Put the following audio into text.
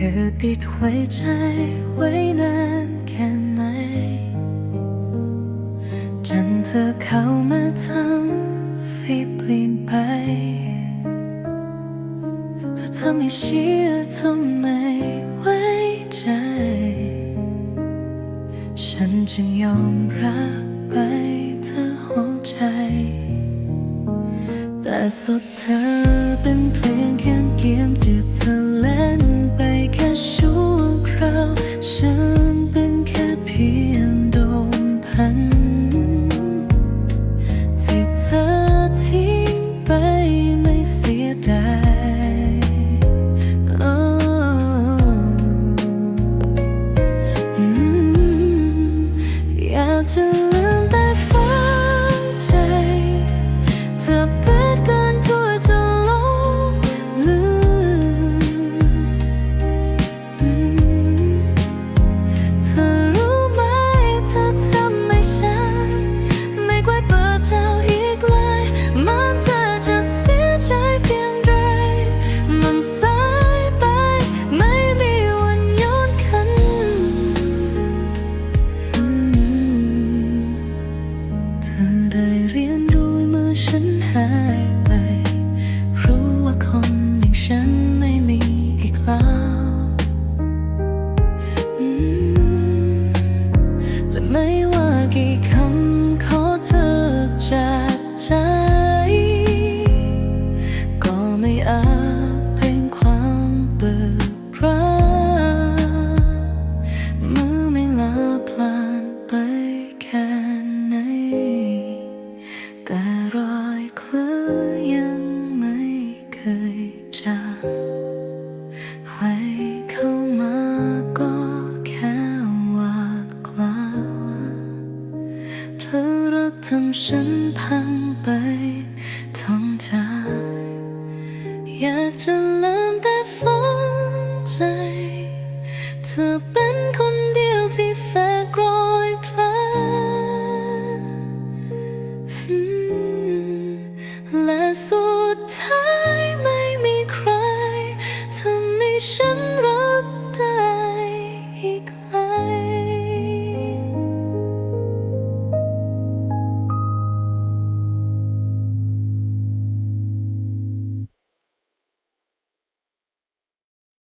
คือปิดไว้ใจไว้นานแค่ไหนจนเธอเข้ามาทำให้เปลี่ยนไปเธอทำให้เชื่อทำไมไว้ใจ ฉันจึงยอมรับไปเธอหัวใจ แต่สุดเธอเป็นเพียงแค่เกมจิต ธอได้เรียนรู้เมื่อฉันหายะให้เข้ามาก็แค่วาดกลัวเพื่อรักทำฉันพังไปท้องใจอยากจะลืมแต่ฝังใจเธอเป็น